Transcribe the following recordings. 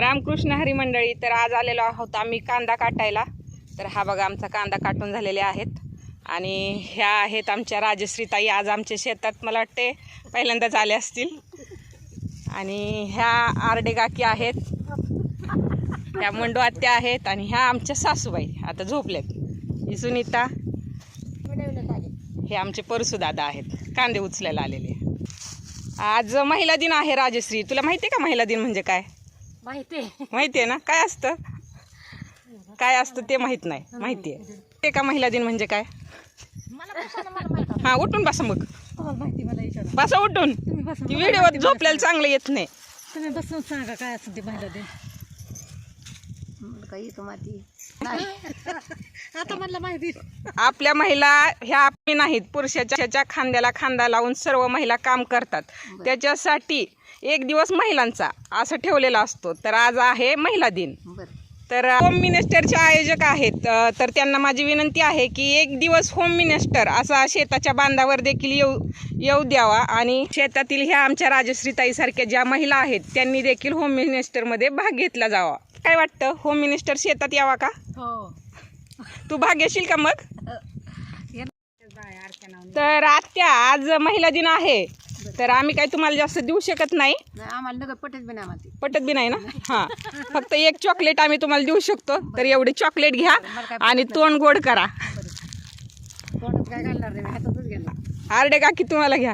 रामकृष्ण हरी मंडळी तर आज आलेलो आहोत आम्ही कांदा काटायला. तर हा बघा आमचा कांदा काटून झालेले आहेत. आणि ह्या आहेत आमच्या राजश्रीताई. आज आमच्या शेतात मला वाटते पहिल्यांदाच आले असतील. आणि ह्या आरडे काकी आहेत. ह्या मंडू आत्या आहेत. आणि ह्या आमच्या सासूबाई. आता झोपल्यात ही सुनीता. हे आमचे परसूदादा आहेत. कांदे उचलायला आलेले. आज महिला दिन आहे राजश्री. तुला माहिती आहे का महिला दिन म्हणजे काय? माहिती माहिती आहे ना? काय असतं? काय असतं ते माहीत नाही. माहिती आहे. ते का महिला दिन म्हणजे काय? मला कशाला मला माहीत हा उठून बसा मग. माहिती मला विचारा बसा उठून. तुम्ही ती व्हिडिओ झोपल्याला चांगलं येत नाही. तुम्ही बसून सांगा काय असं ते महिला दिन काही येतो माहिती आता मला माहिती आपल्या महिला ह्या आपली नाहीत. पुरुषाच्या खांद्याला खांदा लावून सर्व महिला काम करतात. त्याच्यासाठी एक दिवस महिलांचा असं ठेवलेला असतो. तर आज आहे महिला दिन. तर होम मिनिस्टरचे आयोजक आहेत. तर त्यांना माझी विनंती आहे की एक दिवस होम मिनिस्टर असा शेताच्या बांधावर देखील येऊ येऊ द्यावा. आणि शेतातील ह्या आमच्या राजश्रीताईसारख्या ज्या महिला आहेत त्यांनी देखील होम मिनिस्टरमध्ये भाग घेतला जावा. काय वाटतं? होम मिनिस्टर शेतात यावा का? हो. तू भाग घेशील का मग? तर आत्या आज महिला दिन आहे. तर आम्ही काय तुम्हाला जास्त देऊ शकत नाही. आम्हाला नगर पटेल बी नाही पटत बी नाही ना? हां. फक्त एक चॉकलेट आम्ही तुम्हाला देऊ शकतो. तर एवढी चॉकलेट घ्या आणि तोंड गोड करा. तोंडात काय घालणार नाही हातातच गेला आरडे काकी तुम्हाला घ्या.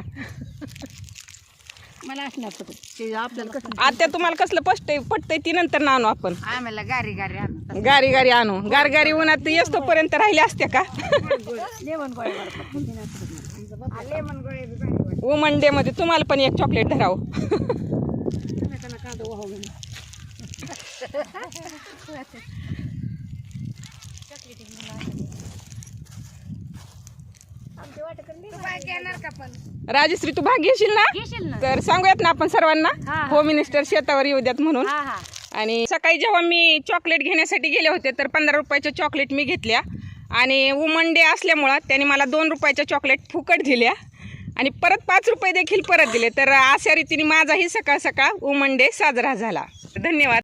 मला असणार पटेल ते आपल्याला कसं आत्या तुम्हाला कसलं पटतंय पटतंय ती नंतर ना आणू आपण. आम्हाला गारी गारी आणतात गारी गारी आणू. गार गारी उन्हात येस्तोपर्यंत राहिले असते का? लेमन गोळे लेमन. वुमन डे मध्ये तुम्हाला पण एक चॉकलेट धराव. वाहून राजश्री तू भाग घेशील ना? तर सांगूयात ना आपण सर्वांना. होम मिनिस्टर शेतावर येऊ द्यात म्हणून. हा हा. आणि सकाळी जेव्हा मी चॉकलेट घेण्यासाठी गेले होते तर पंधरा रुपयाच्या चॉकलेट मी घेतल्या. आणि वुमन डे असल्यामुळं त्यांनी मला दोन रुपयाच्या चॉकलेट फुकट दिल्या. आणि परत पाच रुपये देखील परत दिले. तर अशा रीतीने माझाही सकाळ सकाळ वुमन डे साजरा झाला. धन्यवाद.